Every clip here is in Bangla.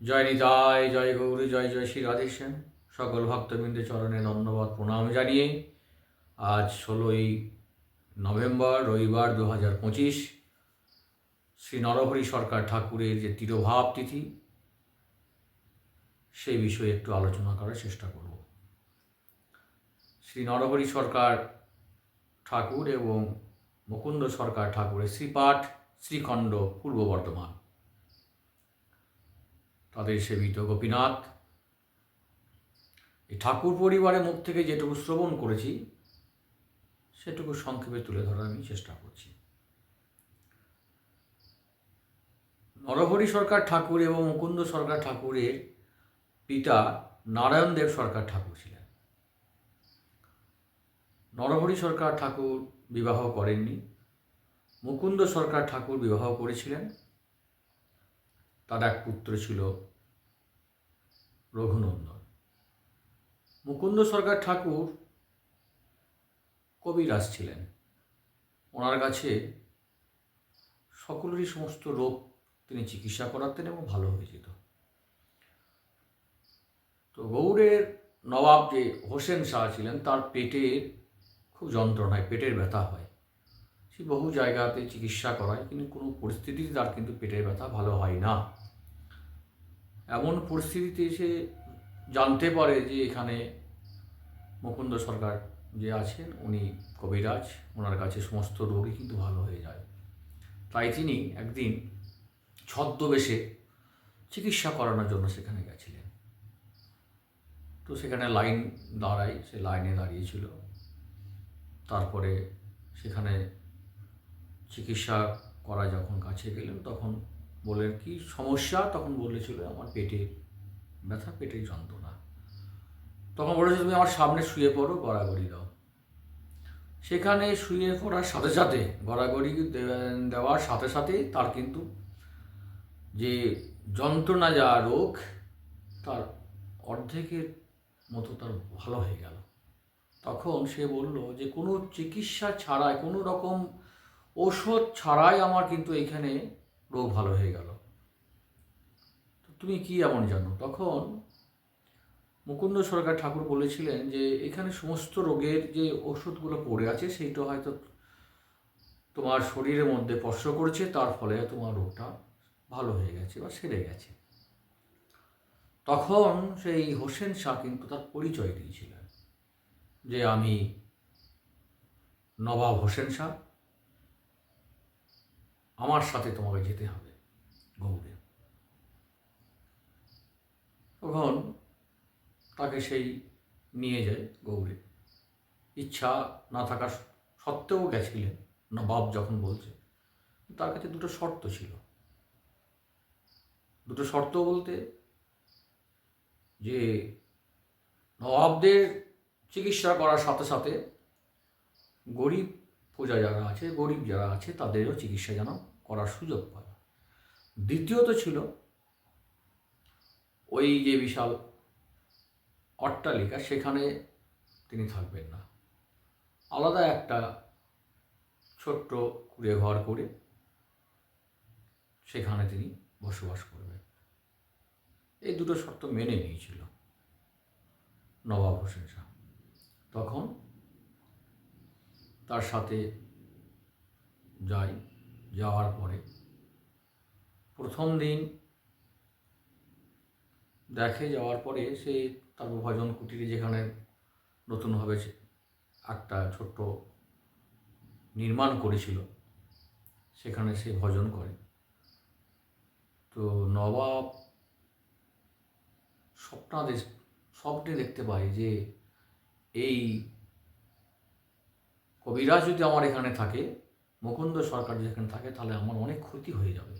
জয় নিতাই জয় গৌরী, জয় জয় শ্রী রাধেশ্যাম। সকল ভক্তবৃন্দের চরণে ধন্যবাদ, প্রণাম জানিয়ে আজ ষোলোই নভেম্বর রবিবার দু হাজার পঁচিশ শ্রী নরহরি সরকার ঠাকুরের যে তিরোভাব তিথি, সেই বিষয়ে একটু আলোচনা করার চেষ্টা করব। শ্রী নরহরি সরকার ঠাকুর এবং মুকুন্দ সরকার ঠাকুরের শ্রীপাঠ, শ্রীখণ্ড, পূর্ব বর্ধমান। তাদের সেবিত। গোপীনাথ, এই ঠাকুর পরিবারের মুখ থেকে যেটুকু শ্রবণ করেছি, সেটুকু সংক্ষেপে তুলে ধরার আমি চেষ্টা করছি। নরহরি সরকার ঠাকুর এবং মুকুন্দ সরকার ঠাকুরের পিতা নারায়ণ দেব সরকার ঠাকুর ছিলেন। নরহরি সরকার ঠাকুর বিবাহ করেননি, মুকুন্দ সরকার ঠাকুর বিবাহ করেছিলেন। তার এক পুত্র ছিল রঘুনন্দন। মুকুন্দ সরকার ঠাকুর কবিরাজ ছিলেন। ওনার কাছে সকলেরই সমস্ত রোগ তিনি চিকিৎসা করাতেন এবং ভালো হয়ে যেত। তো গৌড়ের নবাব যে হোসেন শাহ ছিলেন, তার পেটের খুব যন্ত্রণায়, পেটের ব্যথা হয়। সে বহু জায়গাতে চিকিৎসা করায়, কিন্তু কোনো পরিস্থিতিতে তার কিন্তু পেটের ব্যথা ভালো হয় না। এমন পরিস্থিতিতে সে জানতে পারে যে এখানে মুকুন্দ সরকার যে আছেন, উনি কবিরাজ, ওনার কাছে সমস্ত রোগই কিন্তু ভালো হয়ে যায়। তাই তিনি একদিন ছদ্মবেশে চিকিৎসা করানোর জন্য সেখানে গেছিলেন। তো সেখানে লাইন দাঁড়ায়, সে লাইনে দাঁড়িয়েছিল তারপরে সেখানে চিকিৎসা করা যখন কাছে গেলেন, তখন বললেন, কি সমস্যা? তখন বলেছিল আমার পেটে ব্যথা, পেটের যন্ত্রণা। তখন বলেছে তুমি আমার সামনে শুয়ে পড়ো, গড়াগড়ি দাও। সেখানে শুয়ে পড়ার সাথে সাথে, গড়াগড়ি দেওয়ার সাথে সাথে তার কিন্তু যে যন্ত্রণা, যা রোগ, তার অর্ধেকের মতো তার ভালো হয়ে গেল। তখন সে বলল যে, কোনো চিকিৎসা ছাড়াই, কোনো রকম ওষুধ ছাড়াই আমার কিন্তু এখানে রোগ ভালো হয়ে গেল। তুমি কি এমন জানো? তখন মুকুন্দ সরকার ঠাকুর বলেছিলেন যে, এখানে সমস্ত রোগের যে ওষুধগুলো পড়ে আছে, সেইটা হয়তো তোমার শরীরের মধ্যে স্পর্শ করেছে, তার ফলে তোমার রোগটা ভালো হয়ে গেছে বা সেরে গেছে। তখন সেই হোসেন শাহ কিন্তু তার পরিচয় দিয়েছিলেন যে, আমি নবাব হোসেন শাহ। আমার সাথে তোমাকে যেতে হবে গৌড়ে তখন তাকে সেই নিয়ে যায় গৌড়ে ইচ্ছা না থাকা সত্ত্বেও গেছিলেন নবাব যখন বলছে, তার কাছে দুটো শর্ত ছিল। দুটো শর্ত বলতে যে, নবাবদের চিকিৎসা করার সাথে সাথে গরিব প্রজা যারা আছে, গরিব যারা আছে, তাদেরও চিকিৎসা যেন করার সুযোগ পায় দ্বিতীয়ত ছিল ওই যে বিশাল অট্টালিকা, সেখানে তিনি থাকবেন না। আলাদা একটা ছোট্ট কুড়ে ঘর করে সেখানে তিনি বসবাস করবেন। এই দুটো শর্ত মেনে নিয়েছিল নবাব হোসেন শাহ। তখন তার সাথে যাই যাওয়ার পরে প্রথম দিন দেখে যাওয়ার পরে সে তার ভজন কুটিরে যেখানে নতুনভাবে একটা ছোট্ট নির্মাণ করেছিল, সেখানে সে ভজন করে। তো নবাব স্বপ্নাদেশ স্বপ্নে দেখতে পায় যে এই কবিরাজ যদি আমার এখানে থাকে মুকুন্দ সরকার যেখানে থাকে, তাহলে আমার অনেক ক্ষতি হয়ে যাবে।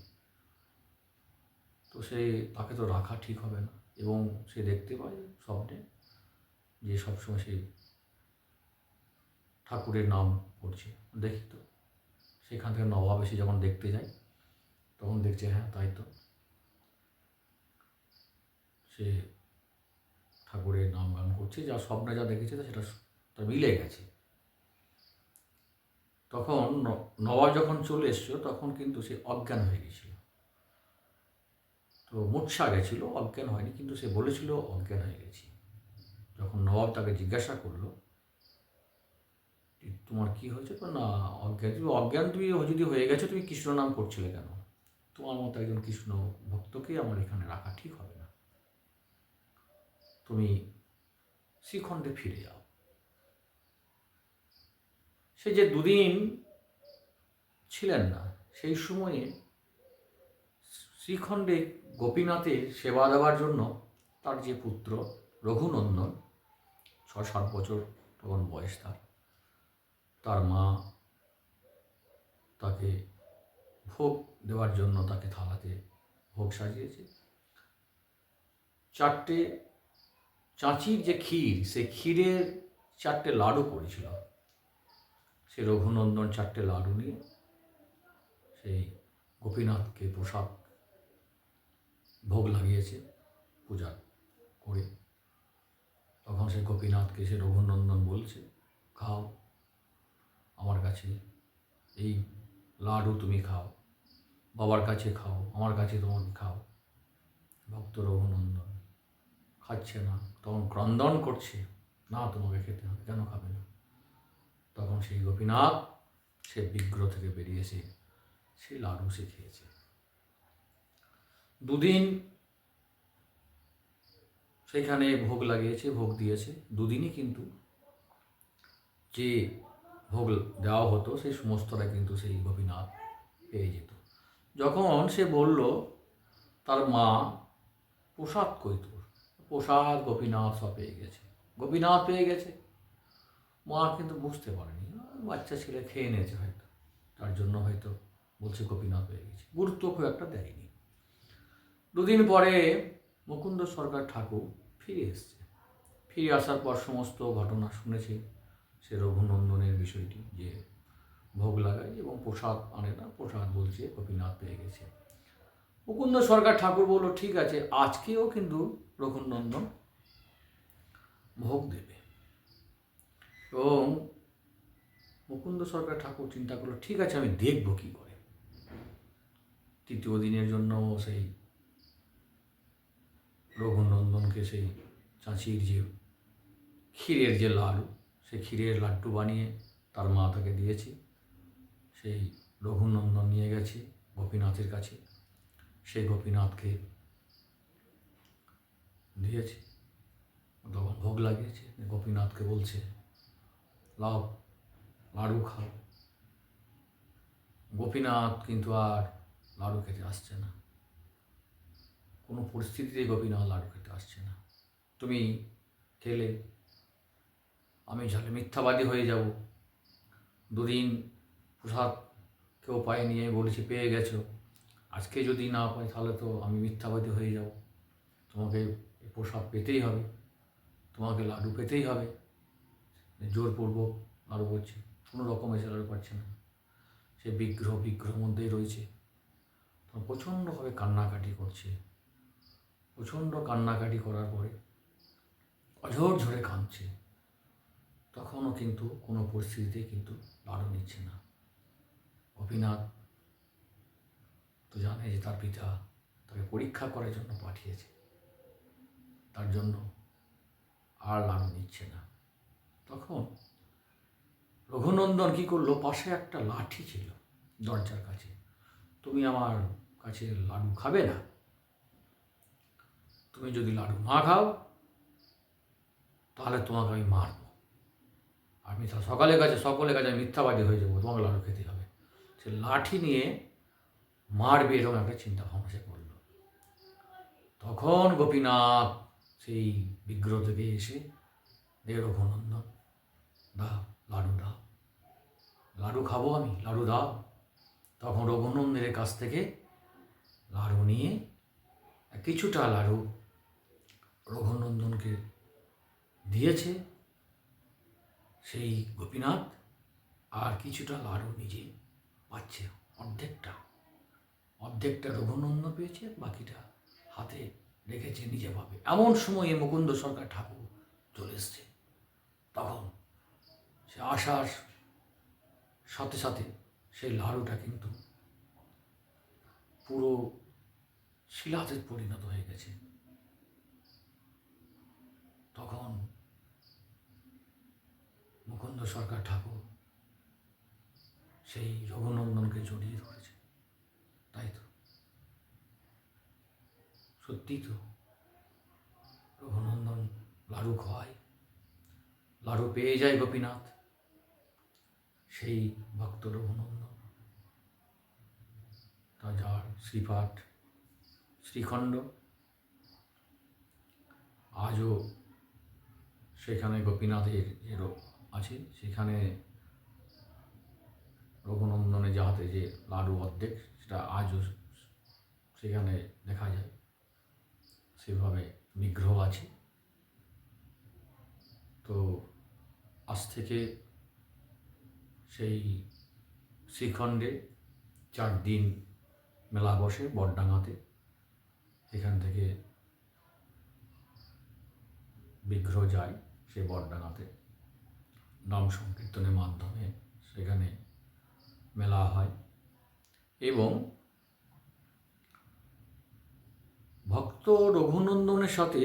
তো সে, তাকে তো রাখা ঠিক হবে না। এবং সে দেখতে পায় স্বপ্নে যে সবসময় সে ঠাকুরের নাম করছে। দেখি তো, সেখান থেকে নবাব এসে যখন দেখতে যায়, তখন দেখছে হ্যাঁ তাই তো। সে ঠাকুরের নাম গান করছে, যা স্বপ্নে যা দেখেছে সেটা মিলে গেছে। তখন নবাব যখন চলে এসছো তখন কিন্তু সে অজ্ঞান হয়ে গেছিল। তো মূর্ছা গেছিল, অজ্ঞান হয়নি, কিন্তু সে বলেছিল, অজ্ঞান হয়ে গেছি। যখন নবাব তাকে জিজ্ঞাসা করল তোমার কি হয়েছে? তো, না, অজ্ঞান। তুমি অজ্ঞান, তুমি যদি হয়ে গেছো, তুমি কৃষ্ণ নাম করছিলে কেন? তোমার মতো একজন কৃষ্ণ ভক্তকে আমার এখানে রাখা ঠিক হবে না। তুমি শ্রীখণ্ডে ফিরে যাও। সে যে দুদিন ছিলেন না, সেই সময়ে শ্রীখণ্ডে গোপীনাথের সেবা দেওয়ার জন্য তার যে পুত্র রঘুনন্দন ছ সাত বছর তখন বয়স তার তার মা তাকে ভোগ দেওয়ার জন্য তাকে থালাতে ভোগ সাজিয়েছে। চারটে চাঁচির যে ক্ষীর, সেই ক্ষীরের চারটে লাডু করেছিল। সে রঘুনন্দন চারটে লাডু নিয়ে, সেই গোপীনাথকে প্রসাদ ভোগ লাগিয়েছে, পূজা করে। তখন সে গোপীনাথকে সে রঘুনন্দন বলছে, খাও, আমার কাছে এই লাডু তুমি খাও, বাবার কাছে খাও, আমার কাছে তোমাকে খাও। ভক্ত রঘুনন্দন খাচ্ছে না, তখন ক্রন্দন করছে, না, তোমাকে খেতে হবে, কেন খাবে না? তখন সেই গোপীনাথ সে বিগ্রহ থেকে বেরিয়েছে সে লাডু সে খেয়েছে। দুদিন সেখানে ভোগ লাগিয়েছে, ভোগ দিয়েছে। দুদিনই কিন্তু যে ভোগ দেওয়া হতো, সেই সমস্তটা কিন্তু সেই গোপীনাথ পেয়ে যেত। যখন সে বলল, তার মা প্রসাদ কই তোর প্রসাদ গোপীনাথ সব পেয়ে গেছে। গোপীনাথ পেয়ে গেছে। মা কিন্তু বুঝতে পারেনি। বাচ্চা ছেলে খেয়ে নিয়েছে হয়তো। তার জন্য হয়তো বলছে গোপীনাথ পেয়ে গেছে। গুরুত্ব খুব একটা দেয়নি। দুদিন পরে মুকুন্দ সরকার ঠাকুর ফিরে এসছে। ফিরে আসার পর সমস্ত ঘটনা শুনেছে সে রঘুনন্দনের বিষয়টি, যে ভোগ লাগায় এবং প্রসাদ আনে না, প্রসাদ বলছে গোপীনাথ পেয়ে গেছে। মুকুন্দ সরকার ঠাকুর বলল, ঠিক আছে, আজকেও কিন্তু রঘুনন্দন ভোগ দেবে। এবং মুকুন্দ সরকার ঠাকুর চিন্তা করল, ঠিক আছে, আমি দেখব কী করে। তৃতীয় দিনের জন্য সেই রঘুনন্দনকে সেই চাঁচির যে ক্ষীরের যে লাডু, সেই ক্ষীরের লাড্ডু বানিয়ে তার মা তাকে দিয়েছে। সেই রঘুনন্দন নিয়ে গেছে গোপীনাথের কাছে। সেই গোপীনাথকে দিয়েছে। তখন ভোগ লাগিয়েছে। গোপীনাথকে বলছে লাও, লাডু খাও। গোপীনাথ কিন্তু আর লাডু খেতে আসছে না। কোনো পরিস্থিতিতে গোপীনাথ লাডু খেতে আসছে না। তুমি খেলে, আমি ঝালে মিথ্যাবাদী হয়ে যাব। দুদিন প্রসাদ কেউ পায়নি, আমি বলেছি পেয়ে গেছো। আজকে যদি না পাই, তাহলে তো আমি মিথ্যাবাদী হয়ে যাব। তোমাকে প্রসাদ পেতেই হবে, তোমাকে লাডু পেতেই হবে। জোরপূর্বক আরও করছে কোনো রকম এসে পাচ্ছে না। সে বিগ্রহ বিগ্রহ মধ্যেই রয়েছে। তখন প্রচণ্ডভাবে কান্নাকাটি করছে। প্রচণ্ড কান্নাকাটি করার পরে অঝোর ঝরে কাঁদছে। তখনও কিন্তু কোনো পরিস্থিতিতে কিন্তু লাড়ু নিচ্ছে না। গোপীনাথ তো জানে যে তার পিতা তাকে পরীক্ষা করার জন্য পাঠিয়েছে। তার জন্য আর লাড়ু নিচ্ছে না। তখন রঘুনন্দন কি করল? পাশে একটা লাঠি ছিল দরজার কাছে। তুমি আমার কাছে লাডু খাবে না? তুমি যদি লাডু না খাও, তাহলে তোমাকে আমি মারবো। আমি সকালের কাছে, সকলের কাছে মিথ্যাবাদী হয়ে যাব, তোমাকে লাডু খেতে হবে। সে লাঠি নিয়ে মারবে এরকম একটা চিন্তা ভাবনা সে করল। তখন গোপীনাথ সেই বিগ্রহ থেকে এসে দে রঘুনন্দন দাও লাডু দাও। লাডু খাব আমি, লাডু দাও। তখন রঘুনন্দনের কাছ থেকে লাড়ু নিয়ে কিছুটা লাড়ু রঘুনন্দনকে দিয়েছে। সেই গোপীনাথ আর কিছুটা লাড়ু নিজে পাচ্ছে, অর্ধেকটা। অর্ধেকটা রঘুনন্দন পেয়েছে, বাকিটা হাতে রেখেছে নিজে পাবে এমন সময়ে মুকুন্দ সরকার ঠাকুর চলে এসছে। তখন সে আসার সাথে সাথে সেই লাড়ুটা কিন্তু পুরো শিলাতে পরিণত হয়ে গেছে। তখন মুকুন্দ সরকার ঠাকুর সেই রঘুনন্দনকে জড়িয়ে ধরেছে। তাই তো? সত্যি তো রঘুনন্দন লাড়ু খাওয়ায় লাড়ু পেয়ে যায় গোপীনাথ। সেই ভক্ত রঘুনন্দন তা শ্রীপাঠ, শ্রীখণ্ড। আজও সেখানে গোপীনাথের যে আছে, সেখানে রঘুনন্দনে যাহাতে যে লাডু অর্ধেক, সেটা আজও সেখানে দেখা যায়। সেভাবে বিগ্রহ আছে। তো আজ থেকে সেই শ্রীখণ্ডে চার দিন মেলা বসে বটডাঙ্গাতে। এখান থেকে বিগ্রহ যায় সেই বটডাঙ্গাতে। নাম সংকীর্তনের মাধ্যমে সেখানে মেলা হয় এবং ভক্ত রঘুনন্দনের সাথে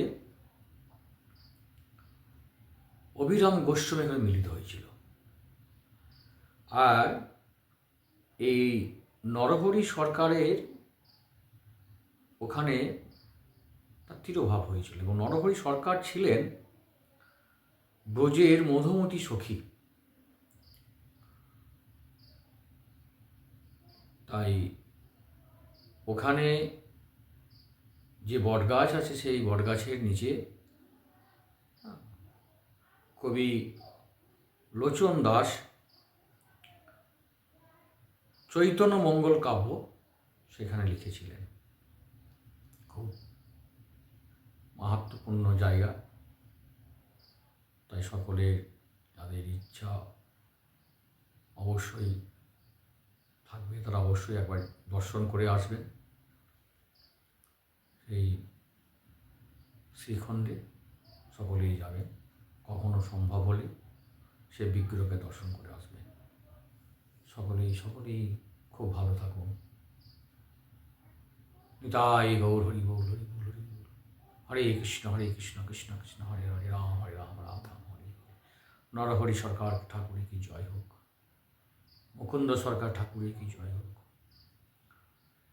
অভিরাম গোস্বামী এখানে মিলিত হয়েছিল। আর এই নরহরি সরকারের ওখানে তার তিরোভাব হয়েছিল এবং নরহরি সরকার ছিলেন ব্রজের মধুমতি সখী। তাই ওখানে যে বটগাছ আছে সেই বটগাছের নিচে কবি লোচন দাস চৈতন্য মঙ্গল কাব্য সেখানে লিখেছিলেন। খুব মাহাত্মপূর্ণ জায়গা। তাই সকলের যাদের ইচ্ছা অবশ্যই থাকবে, তারা অবশ্যই একবার দর্শন করে আসবেন এই শ্রীখণ্ডে। সকলেই যাবেন, কখনো সম্ভব হলে সে বিগ্রহকে দর্শন করে আসবেন। সকলেই সকলেই খুব ভালো থাকুন। নিতাই গৌর হরি গৌর হরি গৌর হরি গৌর হরে কৃষ্ণ হরে কৃষ্ণ কৃষ্ণ কৃষ্ণ, হরে হরে রাম হরে রাম রাম রাম হরে হরে। নরহরি সরকার ঠাকুরের কি জয় হোক। মুকুন্দ সরকার ঠাকুরের কি জয় হোক।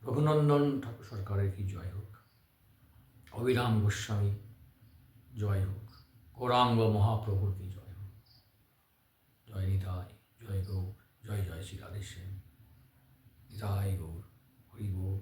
রঘুনন্দন ঠাকুর সরকারের কি জয় হোক। অবিরাম গোস্বামী জয় হোক। গৌরাঙ্গ মহাপ্রভুর কি জয় হোক। জয় নিতাই, জয় গৌর। জয় জয় শ্রী রাধেশ্যাম নিতাই গৌর হরি গৌর